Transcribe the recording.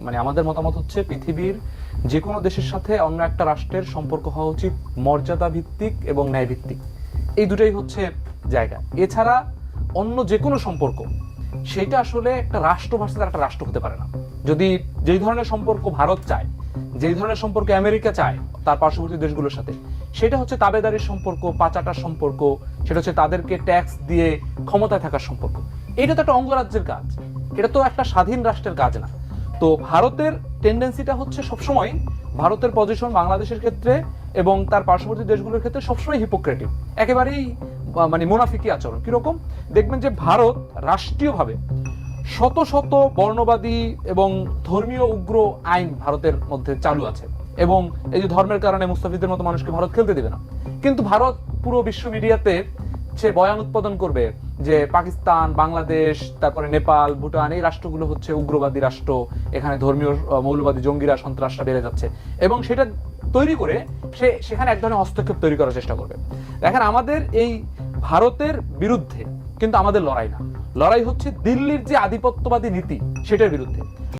মানে আমাদের মতামত হচ্ছে পৃথিবীর যে কোনো দেশের সাথে অন্য একটা রাষ্ট্রের সম্পর্ক হওয়া উচিত মর্যাদা ভিত্তিক এবং ন্যায় ভিত্তিক এই দুটাই হচ্ছে জায়গা। এছাড়া অন্য যে কোনো সম্পর্ক, সেটা আসলে একটা রাষ্ট্র ভার্সেস একটা রাষ্ট্র হতে পারে না। যদি যেই ধরনের সম্পর্ক ভারত চায়, যেই ধরনের সম্পর্ক আমেরিকা চায়, তার পার্শ্ববর্তী দেশগুলোর সাথে, সেটা হচ্ছে তাবেদারির সম্পর্ক, পাচাটার সম্পর্ক, সেটা হচ্ছে তাদেরকে ট্যাক্স দিয়ে ক্ষমতায় থাকার সম্পর্ক। এটা তো একটা অঙ্গরাজ্যের কাজ। এটা তো একটা স্বাধীন রাষ্ট্রের কাজ না। তো ভারতের টেন্ডেন্সিটা হচ্ছে সবসময় ভারতের পজিশন বাংলাদেশের ক্ষেত্রে এবং তার পার্শ্ববর্তী দেশগুলোর ক্ষেত্রে সবসময় হিপোক্রেটিভ একেবারেই মানে মুনাফিকি আচরণ। কীরকম? দেখবেন যে ভারত রাষ্ট্রীয়ভাবে শত শত বর্ণবাদী এবং ধর্মীয় উগ্র আইন ভারতের মধ্যে চালু আছে এবং এই যে ধর্মের কারণে মুস্তাফিদের মতো মানুষকে ভারত খেলতে দেবে না। কিন্তু ভারত পুরো বিশ্ব মিডিয়াতে সে বয়ান উৎপাদন করবে যে পাকিস্তান, বাংলাদেশ, তারপরে নেপাল, ভুটান, এই রাষ্ট্রগুলো হচ্ছে উগ্রবাদী রাষ্ট্র, এখানে ধর্মীয় মৌলবাদী জঙ্গিরা, সন্ত্রাসরা বেড়ে যাচ্ছে। এবং সেটা তৈরি করে সে সেখানে এক ধরনের হস্তক্ষেপ তৈরি করার চেষ্টা করবে। দেখেন, আমাদের এই ভারতের বিরুদ্ধে কিন্তু আমাদের লড়াই না। লড়াই হচ্ছে দিল্লির যে আধিপত্যবাদী নীতি, সেটার বিরুদ্ধে।